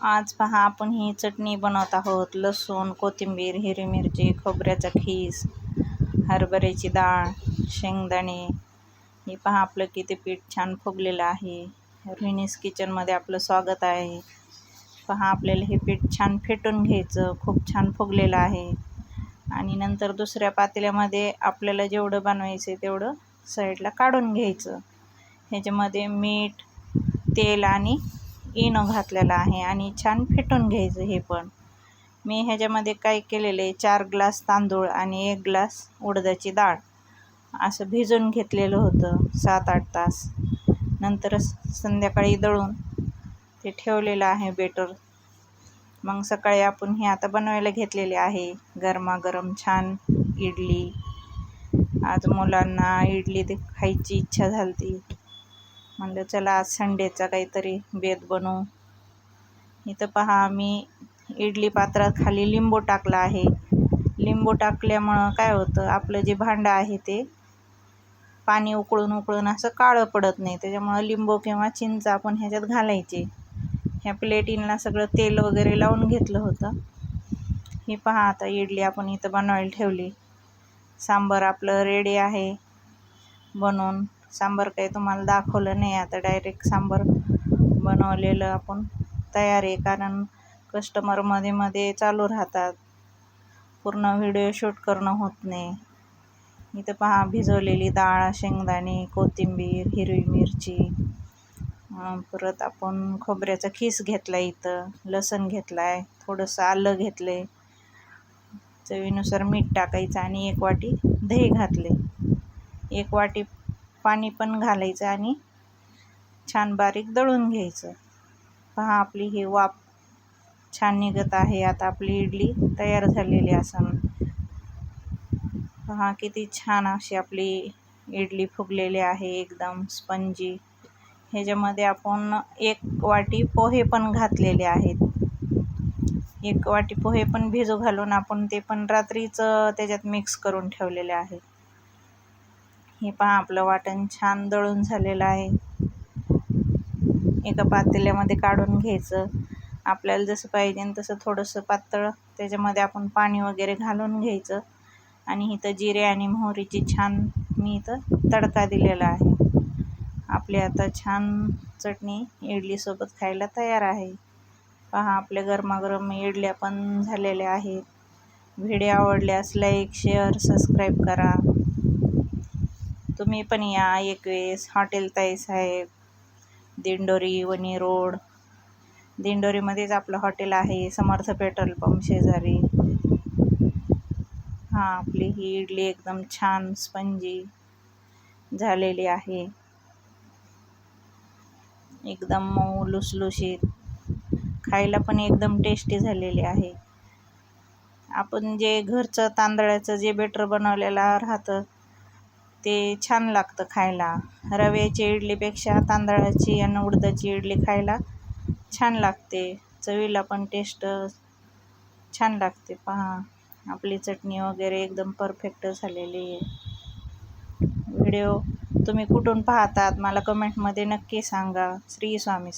आज पहा आपण ही चटणी बनवत आहोत. लसूण कोथिंबीर हिरवी मिरची खोबऱ्याचा खीस हरभऱ्याची डाळ शेंगदाणे. हे पहा आपलं किती पीठ छान फुगलेलं आहे. रोहिणीस किचनमध्ये आपलं स्वागत आहे. पहा आपल्याला हे पीठ छान फेटून घ्यायचं. खूप छान फुगलेलं आहे. आणि नंतर दुसऱ्या पातेल्यामध्ये आपल्याला जेवढं बनवायचं आहे तेवढं साईडला काढून घ्यायचं. ह्याच्यामध्ये मीठ तेल आणि इनो घातलेला आहे आणि छान फेटून घ्यायचं हे पण. मी ह्याच्यामध्ये काय केलेलं आहे चार ग्लास तांदूळ आणि एक ग्लास उडदाची डाळ असं भिजून घेतलेलं होतं सात आठ तास. नंतर संध्याकाळी दळून ते ठेवलेलं आहे बेटर. मग सकाळी आपण हे आता बनवायला घेतलेले आहे. गरमागरम छान इडली. आज मुलांना इडली ते खायची इच्छा झाली म्हणलं चला आज संडेचा काहीतरी बेत बनवू. इथं पहा आम्ही इडली पात्रात खाली लिंबू टाकला आहे. लिंबू टाकल्यामुळं काय होतं आपलं जे भांडं आहे ते पाणी उकळून उकळून असं काळं पडत नाही. त्याच्यामुळं लिंबू किंवा चिंच आपण ह्याच्यात घालायचे. ह्या प्लेटीनला सगळं तेल वगैरे लावून घेतलं होतं. हे पहा आता इडली आपण इथं बनवायला ठेवली. सांबर आपलं रेडी आहे बनवून. सांबार काही तुम्हाला दाखवलं नाही. आता डायरेक्ट सांबार बनवलेलं आपण तयार आहे. कारण कस्टमरमध्ये मध्ये चालू राहतात. पूर्ण व्हिडिओ शूट करणं होत नाही. इथं पहा भिजवलेली डाळ शेंगदाणे कोथिंबीर हिरवी मिरची. परत आपण खोबऱ्याचा खीस घेतला इथं. लसण घेतला आहे थोडंसं आलं घेतलं आहे चवीनुसार मीठ टाकायचं आणि एक वाटी दही घातले एक वाटी पाणी पण घालायचं आणि छान बारीक दळून घ्यायचं. पहा आपली ही वाफ छान निघत आहे. आता आपली इडली तयार झालेली असं पहा किती छान अशी आपली इडली फुगलेली आहे. एकदम स्पंजी. ह्याच्यामध्ये आपण एक वाटी पोहे पण घातलेले आहेत. एक वाटी पोहे पण भिजू घालून आपण ते पण रात्रीच त्याच्यात मिक्स करून ठेवलेले आहे. हे पहा आपलं वाटण छान दळून झालेलं आहे. एका पातेल्यामध्ये काढून घ्यायचं. आपल्याला जसं पाहिजे तसं थोडंसं पातळ त्याच्यामध्ये आपण पाणी वगैरे घालून घ्यायचं. आणि इथं जिरे आणि मोहरीची छान मी इथं तडका दिलेला आहे. आपली आता छान चटणी इडलीसोबत खायला तयार आहे. पहा आपल्या गरमागरम इडल्या पण झालेल्या आहेत. व्हिडिओ आवडल्यास लाईक शेअर सबस्क्राईब करा. तुम्ही पण या एक वेळेस. हॉटेल ताई साहेब दिंडोरी वणी रोड. दिंडोरीमध्येच आपलं हॉटेल आहे समर्थ पेट्रोल पंप शेजारी. हां आपली ही इडली एकदम छान स्पंजी झालेली आहे. एकदम मऊ लुसलुशीत. खायला पण एकदम टेस्टी झालेली आहे. आपण जे घरचं तांदळाचं जे बेटर बनवलेलं राहतं ते छान लागतं खायला. रव्याची इडलीपेक्षा तांदळाची आणि उडदाची इडली खायला छान लागते. चवीला पण टेस्ट छान लागते. पहा आपली चटणी वगैरे एकदम परफेक्ट झालेली आहे. व्हिडिओ तुम्ही कुठून पाहतात? मला कमेंटमध्ये नक्की सांगा. श्री स्वामी